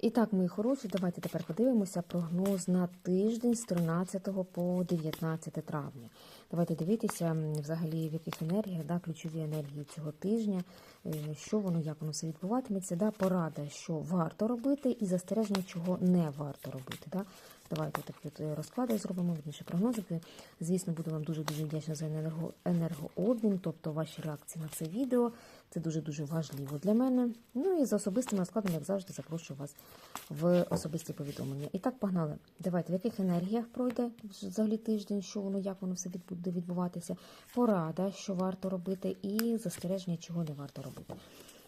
І так, мої хороші, давайте тепер подивимося прогноз на тиждень з 13 по 19 травня. Давайте дивитися взагалі в яких енергіях, да, ключові енергії цього тижня, е, що воно, як воно все відбуватиметься, да, порада, що варто робити, і застереження, чого не варто робити. Да. Давайте такі от е, розклади зробимо, вірніше прогнозики. Звісно, буду вам дуже-дуже вдячна за енерго, енергообмін, тобто ваші реакції на це відео. Це дуже-дуже важливо для мене. Ну і за особистим розкладом, як завжди, запрошую вас в особисті повідомлення. І так, погнали. Давайте, в яких енергіях пройде взагалі тиждень, що воно, як воно все буде відбуватися, порада, що варто робити, і застереження, чого не варто робити.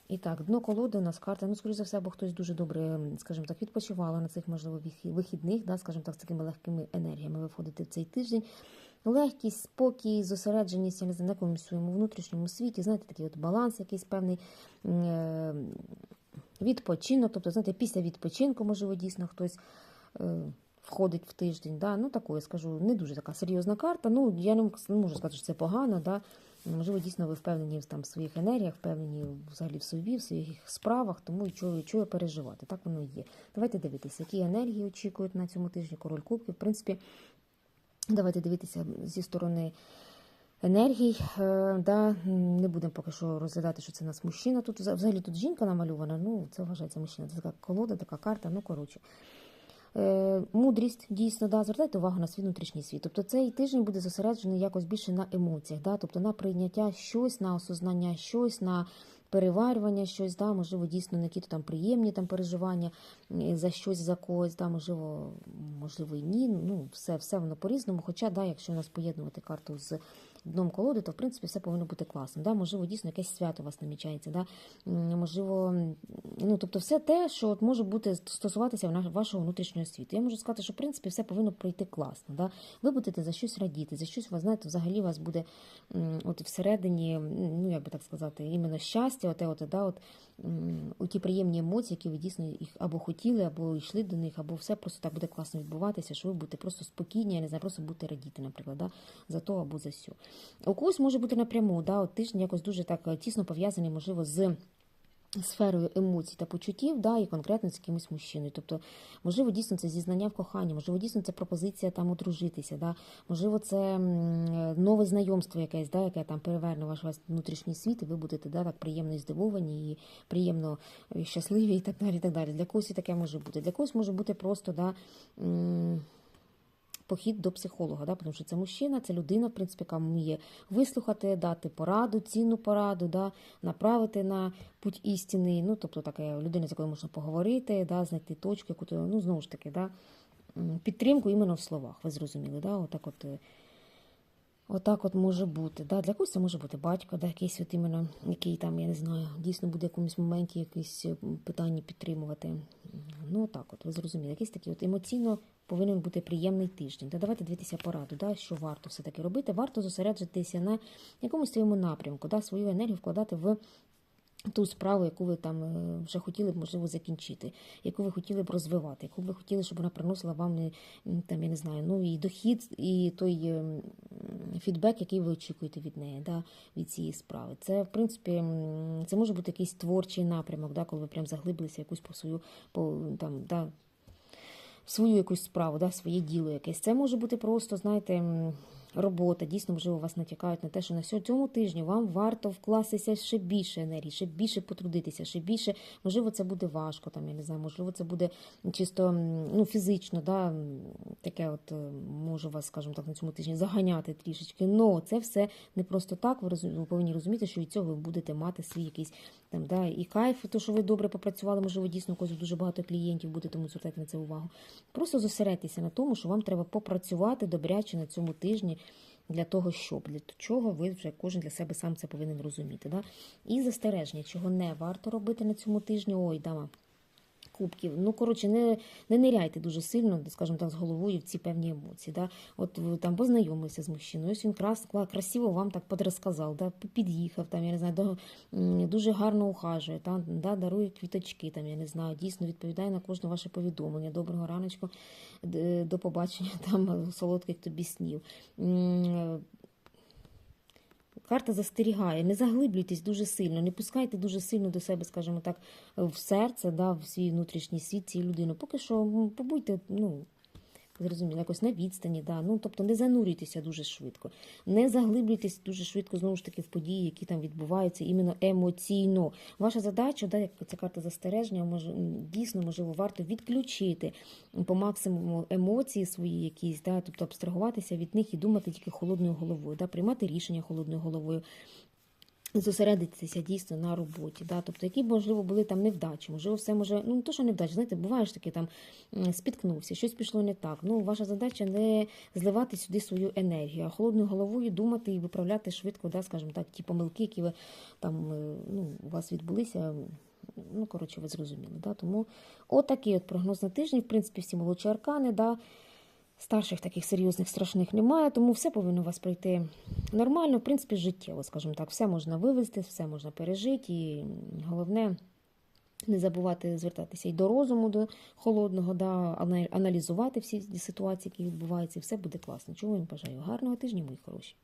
І так, дно колоди у нас карта. Ну, скоріш за все, бо хтось дуже добре, скажімо так, відпочивала на цих, можливо, вихідних, да, скажімо так, з такими легкими енергіями ви входите в цей тиждень. Легкість, спокій, зосередженість, я не знаю, на якомусь своєму внутрішньому світі, знаєте, такий от баланс, якийсь певний е, відпочинок. Тобто, знаєте, після відпочинку, можливо, дійсно хтось. е, Входить в тиждень, да? ну такою, скажу, не дуже така серйозна карта. Ну, я не можу сказати, що це погано. Да? Можливо, дійсно ви впевнені там, в своїх енергіях, впевнені взагалі в собі, в своїх справах, тому і чого, чого переживати. Так воно і є. Давайте дивитися, які енергії очікують на цьому тижні король кубків. В принципі, давайте дивитися зі сторони енергій. Е, да, не будемо поки що розглядати, що це нас мужчина. Тут взагалі тут жінка намальована, ну це вважається мужчина. Це така колода, така карта, ну коротше. Е, мудрість дійсно да, звертайте увагу на свій внутрішній світ. Тобто цей тиждень буде зосереджений якось більше на емоціях, да, тобто на прийняття щось, на осознання щось, на переварювання щось, да, можливо, дійсно не якісь там приємні там переживання за щось, за когось, да, можливо, можливо, і ні. Ну, все, все воно по-різному. Хоча, да, якщо нас поєднувати карту з дном колоди, то в принципі все повинно бути класно. Да? Можливо, дійсно якесь свято у вас намічається. Да? Можливо, ну тобто, все те, що от може бути стосуватися вашого внутрішнього світу. Я можу сказати, що в принципі все повинно пройти класно. Да? Ви будете за щось радіти, за щось ви знаєте, взагалі у вас буде от всередині, ну як би так сказати, іменно щастя, оте, оте, да, от, у ті приємні емоції, які ви дійсно їх або хотіли, або йшли до них, або все просто так буде класно відбуватися, що ви будете просто спокійні, я не знаю, просто будете радіти, наприклад, да, за то або за сю. У когось може бути напряму, да, от тиждень якось дуже так е, тісно пов'язаний, можливо, з. Сферою емоцій та почуттів, да, і конкретно з якимось мужчиною. Тобто, можливо, дійсно це зізнання в коханні, можливо, дійсно це пропозиція там одружитися, да, можливо, це е, нове знайомство якесь, да, яке там переверне ваш весь внутрішній світ, і ви будете да, так приємно здивовані, і приємно е, щасливі, і так далі. І так далі. Для когось і таке може бути. Для когось може бути просто да, похід до психолога, да, тому що це мужчина, це людина, в принципі, яка вміє вислухати, дати пораду, цінну пораду, да, направити на путь істини. Ну, тобто така людина, з якою можна поговорити, да, знайти точку, яку то, ну, знову ж таки, да, підтримку іменно в словах. Ви зрозуміли, да, отак от. Отак от може бути. Да? Для когось це може бути батько, да? якийсь от іменно, який там, я не знаю, дійсно буде в якомусь моменті якісь питання підтримувати. Ну, так от, ви зрозуміли, якийсь такий от емоційно повинен бути приємний тиждень. Та давайте дивитися пораду, да? що варто все-таки робити. Варто зосереджуватися на якомусь своєму напрямку, да? свою енергію вкладати в ту справу, яку ви там е, вже хотіли б, можливо, закінчити, яку ви хотіли б розвивати, яку ви хотіли, щоб вона приносила вам не там, я не знаю, ну і дохід, і той ем, фідбек, який ви очікуєте від неї, да, від цієї справи. Це, в принципі, це може бути якийсь творчий напрямок, да, коли ви прям заглибилися якусь по свою по там, да, свою якусь справу, да, своє діло якесь. Це може бути просто, знаєте, робота. Дійсно, можливо, вас натякають на те, що на цьому тижні вам варто вкластися ще більше енергії, ще більше потрудитися, ще більше. Можливо, це буде важко, там, я не знаю, можливо, це буде чисто ну, фізично, да, таке от е, може вас, скажімо так, на цьому тижні заганяти трішечки. Но це все не просто так. Ви, розум- ви повинні розуміти, що від цього ви будете мати свій якийсь там, да, і кайф, то, що ви добре попрацювали, можливо, дійсно когось дуже багато клієнтів буде, тому звертайте на це увагу. Просто зосередьтеся на тому, що вам треба попрацювати добряче на цьому тижні для того, щоб для чого ви вже кожен для себе сам це повинен розуміти. Да? І застереження, чого не варто робити на цьому тижні. Ой, дама. Кубків. Ну, коротше, не, не ниряйте дуже сильно, скажімо так, з головою в ці певні емоції. Да? От ви там познайомилися з мужчиною, ось він крас, красиво вам так подрозказав, да? під'їхав, там, я не знаю, до, дуже гарно ухажує, там, да? дарує квіточки, там, я не знаю, дійсно відповідає на кожне ваше повідомлення. Доброго раночку, до побачення, там, солодких тобі снів. Карта застерігає, не заглиблюйтесь дуже сильно, не пускайте дуже сильно до себе, скажімо так, в серце, да, в свій внутрішній світ цієї людини. Поки що побудьте, ну. Зрозуміло, якось на відстані, да. ну, тобто не занурюйтеся дуже швидко, не заглиблюйтесь дуже швидко, знову ж таки, в події, які там відбуваються іменно емоційно. Ваша задача, да, як ця карта застереження, може, дійсно, можливо, варто відключити по максимуму емоції свої якісь, да, тобто абстрагуватися від них і думати тільки холодною головою, да, приймати рішення холодною головою. Зосередитися дійсно на роботі, да? тобто які, можливо, були там невдачі, можливо, все може, ну не то, що невдачі, знаєте, буває ж таки там спіткнувся, щось пішло не так. Ну, ваша задача не зливати сюди свою енергію, а холодною головою думати і виправляти швидко, да, скажімо так, ті помилки, які ви там е, ну, у вас відбулися. Ну, коротше, ви зрозуміли. Да? Тому отакий от прогноз на тиждень, в принципі, всі молодші аркани, да? Старших таких серйозних страшних немає, тому все повинно у вас пройти нормально, в принципі, життєво, скажімо так, все можна вивезти, все можна пережити, і головне не забувати звертатися і до розуму, до холодного, да, аналізувати всі ситуації, які відбуваються, і все буде класно. Чому вам бажаю? Гарного тижня, мої хороші.